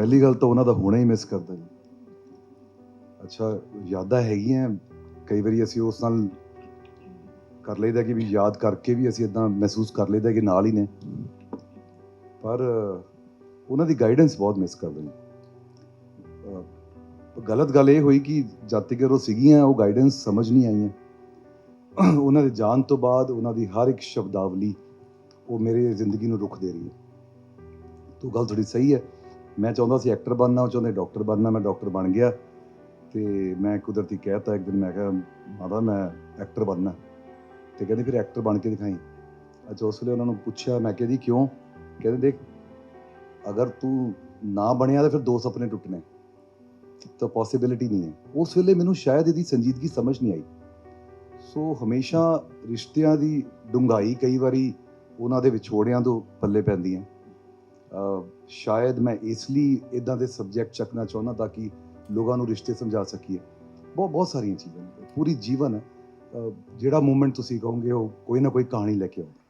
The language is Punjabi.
ਪਹਿਲੀ ਗੱਲ ਤਾਂ ਉਹਨਾਂ ਦਾ ਹੋਣਾ ਹੀ ਮਿਸ ਕਰਦਾ ਜੀ। ਅੱਛਾ, ਯਾਦਾਂ ਹੈਗੀਆਂ। ਕਈ ਵਾਰੀ ਅਸੀਂ ਉਸ ਨਾਲ ਕਰ ਲਈਦਾ ਕਿ ਵੀ ਯਾਦ ਕਰਕੇ ਵੀ ਅਸੀਂ ਇਦਾਂ ਮਹਿਸੂਸ ਕਰ ਲਈਦਾ ਕਿ ਨਾਲ ਹੀ ਨੇ। ਪਰ ਉਹਨਾਂ ਦੀ ਗਾਈਡੈਂਸ ਬਹੁਤ ਮਿਸ ਕਰਦਾ ਜੀ ਗਲਤ ਗੱਲ ਇਹ ਹੋਈ ਕਿ ਜਦ ਤੱਕ ਉਹ ਸੀਗੀਆਂ, ਉਹ ਗਾਈਡੈਂਸ ਸਮਝ ਨਹੀਂ ਆਈਆਂ। ਉਹਨਾਂ ਦੇ ਜਾਣ ਤੋਂ ਬਾਅਦ ਉਹਨਾਂ ਦੀ ਹਰ ਇੱਕ ਸ਼ਬਦਾਵਲੀ ਉਹ ਮੇਰੇ ਜ਼ਿੰਦਗੀ ਨੂੰ ਰੁਖ ਦੇ ਰਹੀ ਹੈ। ਤੋ ਗੱਲ ਥੋੜੀ ਸਹੀ ਹੈ। ਮੈਂ ਚਾਹੁੰਦਾ ਸੀ ਐਕਟਰ ਬਣਨਾ, ਉਹ ਚਾਹੁੰਦੇ ਡਾਕਟਰ ਬਣਨਾ, ਮੈਂ ਡਾਕਟਰ ਬਣ ਗਿਆ। ਤੇ ਮੈਂ ਕੁਦਰਤੀ ਕਹਿਤਾ ਇੱਕ ਦਿਨ, ਮੈਂ ਕਿਹਾ, ਮਾਤਾ, ਮੈਂ ਐਕਟਰ ਬਣਨਾ। ਤੇ ਕਹਿੰਦੇ, ਫਿਰ ਐਕਟਰ ਬਣ ਕੇ ਦਿਖਾਈ। ਅੱਛਾ, ਉਸ ਵੇਲੇ ਉਹਨਾਂ ਨੂੰ ਪੁੱਛਿਆ, ਮੈਂ ਕਿਹਾ, ਜੀ, ਕਿਉਂ? ਕਹਿੰਦੇ, ਦੇਖ, ਅਗਰ ਤੂੰ ਨਾ ਬਣਿਆ, ਤਾਂ ਫਿਰ ਦੋ ਸੁਪਨੇ ਟੁੱਟਣੇ। ਤਾਂ ਪੋਸਿਬਿਲਿਟੀ ਨਹੀਂ ਹੈ। ਉਸ ਵੇਲੇ ਮੈਨੂੰ ਸ਼ਾਇਦ ਇਹਦੀ ਸੰਜੀਦਗੀ ਸਮਝ ਨਹੀਂ ਆਈ। ਸੋ ਹਮੇਸ਼ਾ ਰਿਸ਼ਤਿਆਂ ਦੀ ਡੂੰਘਾਈ ਕਈ ਵਾਰੀ ਉਹਨਾਂ ਦੇ ਵਿਛੋੜਿਆਂ ਤੋਂ ਪੱਲੇ ਪੈਂਦੀ ਹੈ। ਸ਼ਾਇਦ ਮੈਂ ਇਸ ਲਈ ਇਦਾਂ ਦੇ ਸਬਜੈਕਟ ਚੱਕਣਾ ਚਾਹੁੰਦਾ ਤਾਂ ਕਿ ਲੋਕਾਂ ਨੂੰ ਰਿਸ਼ਤੇ ਸਮਝਾ ਸਕੀਏ। ਬਹੁਤ ਬਹੁਤ ਸਾਰੀਆਂ ਚੀਜ਼ਾਂ ਨੇ। ਪੂਰੀ ਜੀਵਨ ਜਿਹੜਾ ਮੂਮੈਂਟ ਤੁਸੀਂ ਕਹੋਗੇ ਉਹ ਕੋਈ ਨਾ ਕੋਈ ਕਹਾਣੀ ਲੈ ਕੇ ਆਉਂਦਾ